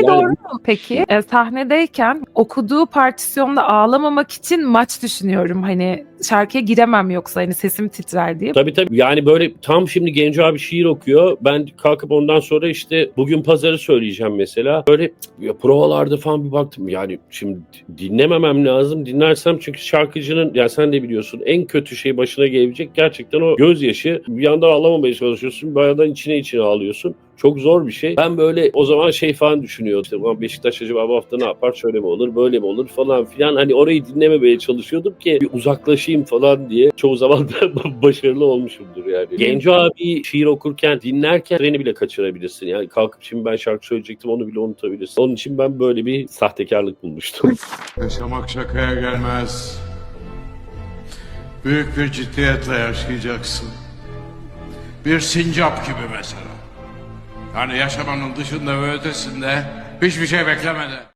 Şey Yani- doğru mu peki? E, sahnedeyken okuduğu partisyonda ağlamamak için maç düşünüyorum. Hani şarkıya giremem yoksa hani sesim titrer diye. Tabii tabii yani böyle tam şimdi Genco abi şiir okuyor. Ben kalkıp ondan sonra işte bugün pazarı söyleyeceğim mesela. Böyle ya provalarda falan bir baktım. Yani şimdi dinlememem lazım. Dinlersem çünkü şarkıcının ya sen de biliyorsun en kötü şey başına gelebilecek gerçekten o gözyaşı. Bir yandan ağlamamaya çalışıyorsun. Bir yandan içine içine ağlıyorsun. Çok zor bir şey. Ben böyle o zaman şey falan düşünüyordum. İşte, "Ulan Beşiktaş acaba bu hafta ne yapar? Şöyle mi olur, böyle mi olur falan filan. Hani orayı dinlememeye çalışıyordum ki bir uzaklaşayım falan diye. Çoğu zaman da başarılı olmuşumdur yani. Genco abi şiir okurken, dinlerken treni bile kaçırabilirsin. Yani kalkıp şimdi ben şarkı söyleyecektim onu bile unutabilirsin. Onun için ben böyle bir sahtekarlık bulmuştum. Yaşamak şakaya gelmez. Büyük bir ciddiyetle yaşayacaksın. Bir sincap gibi mesela. Yani yaşamanın dışında ve ötesinde hiçbir şey beklemeden.